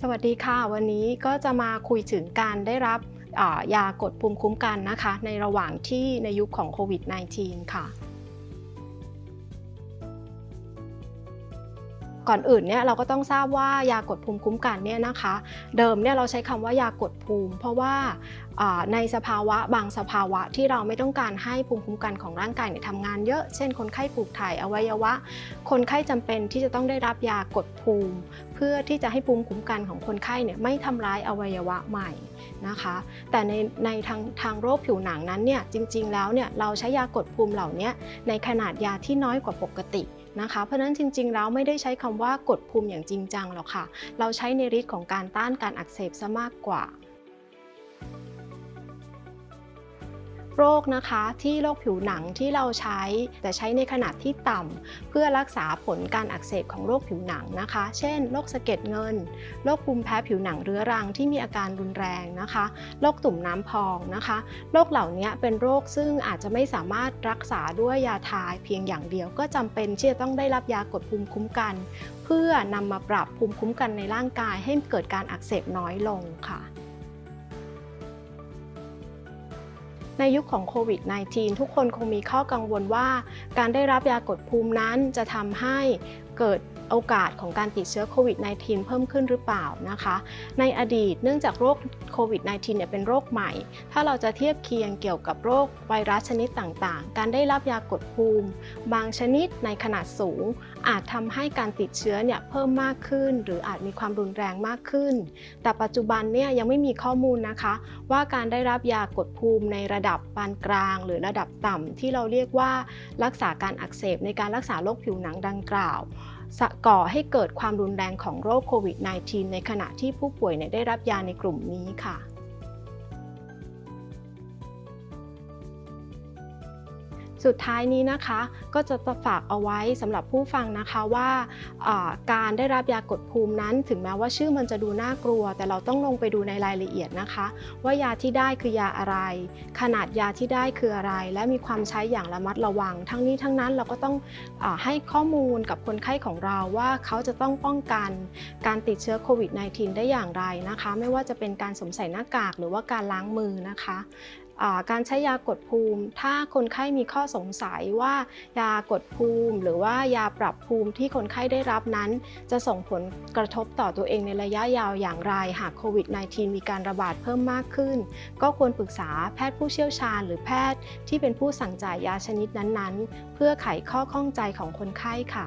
สวัสดีค่ะ วันนี้ก็จะมาคุยถึงการได้รับยากดภูมิคุ้มกันนะคะ ในระหว่างที่ในยุคของโควิด -19 ค่ะ ก่อนอื่นเนี่ยเราก็ต้องทราบว่ายากดภูมิคุ้มกันเนี่ยนะคะ เดิมเนี่ยเราใช้คำว่ายากดภูมิ เพราะว่าในสภาวะบางสภาวะที่เราไม่ต้องการให้ภูมิคุ้มกันของร่างกายเนี่ยทำงานเยอะ เช่น คนไข้ปลูกถ่ายอวัยวะ คนไข้จำเป็นที่จะต้องได้รับยากดภูมิ เพื่อที่จะให้ภูมิคุ้มกันของคนไข้เนี่ยไม่ทำร้ายอวัยวะใหม่นะคะ แต่ในในทางทางโรคผิวหนังนั้นเนี่ยจริง ๆ แล้วเนี่ยเราใช้ยากดภูมิเหล่านี้ในขนาดยาที่น้อยกว่าปกตินะคะ เพราะฉะนั้นจริง ๆ แล้วไม่ได้ใช้คำว่ากดภูมิอย่างจริงจังหรอกค่ะ เราใช้ในฤทธิ์ของการต้านการอักเสบซะมากกว่า โรคนะคะที่โรคผิวหนังที่เราใช้ แต่ใช้ในขนาดที่ต่ำเพื่อรักษาผลการอักเสบของโรคผิวหนังนะคะ เช่นโรคสะเก็ดเงินโรคภูมิแพ้ผิวหนังเรื้อรังที่มีอาการรุนแรงนะคะโรคตุ่มน้ำพองนะคะโรคเหล่านี้เป็นโรคซึ่งอาจจะไม่สามารถรักษาด้วยยาทาเพียงอย่างเดียวก็จำเป็นที่จะต้องได้รับยากดภูมิคุ้มกัน เพื่อนำมาปรับภูมิคุ้มกันในร่างกายให้เกิดการอักเสบน้อยลงค่ะ ในยุคของโควิด -19 ทุกคนคงมีข้อกังวลว่า การได้รับยากดภูมินั้นจะทำให้ เกิดโอกาสของการติดเชื้อโควิด -19 เพิ่มขึ้นหรือเปล่านะคะ ในอดีตเนื่องจากโรคโควิด -19 เนี่ยเป็นโรคใหม่ ถ้าเราจะเทียบเคียงเกี่ยวกับโรคไวรัสชนิดต่างๆ การได้รับยากดภูมิ บางชนิดในขนาดสูง อาจทำให้การติดเชื้อเนี่ยเพิ่มมากขึ้น หรืออาจมีความรุนแรงมากขึ้น แต่ปัจจุบันเนี่ยยังไม่มีข้อมูลนะคะ ว่าการได้รับยากดภูมิในระดับปานกลาง หรือระดับต่ำที่เราเรียกว่ารักษาการอักเสบในการรักษาโรคผิวหนังดังกล่าวก่อให้เกิดความรุนแรงของโรคโควิด -19 ในขณะที่ผู้ป่วยเนี่ยได้รับยาในกลุ่มนี้ค่ะ สุดท้ายนี้นะคะก็จะฝากเอาไว้สำหรับผู้ฟังนะคะว่าการได้รับยากดภูมินั้นถึงแม้ว่าชื่อมันจะดูน่ากลัว แต่เราต้องลงไปดูในรายละเอียดนะคะ ว่ายาที่ได้คือยาอะไร ขนาดยาที่ได้คืออะไร และมีความใช้อย่างระมัดระวัง ทั้งนี้ทั้งนั้นเราก็ต้องอให้ข้อมูลกับคนไข้ของเราว่าเขาจะต้องป้องกันการติดเชื้อโควิด -19 ได้อย่างไรนะคะ ไม่ว่าจะเป็นการสวมใส่หน้ากากหรือว่าการล้างมือนะคะ การใช้ยากดภูมิ ถ้าคนไข้มีข้อสงสัยว่ายากดภูมิ หรือว่ายาปรับภูมิที่คนไข้ได้รับนั้น จะส่งผลกระทบต่อตัวเองในระยะยาวอย่างไร หากโควิด -19 มีการระบาดเพิ่มมากขึ้น ก็ควรปรึกษาแพทย์ผู้เชี่ยวชาญ หรือแพทย์ที่เป็นผู้สั่งจ่ายยาชนิดนั้นๆ เพื่อไขข้อข้องใจของคนไข้ค่ะ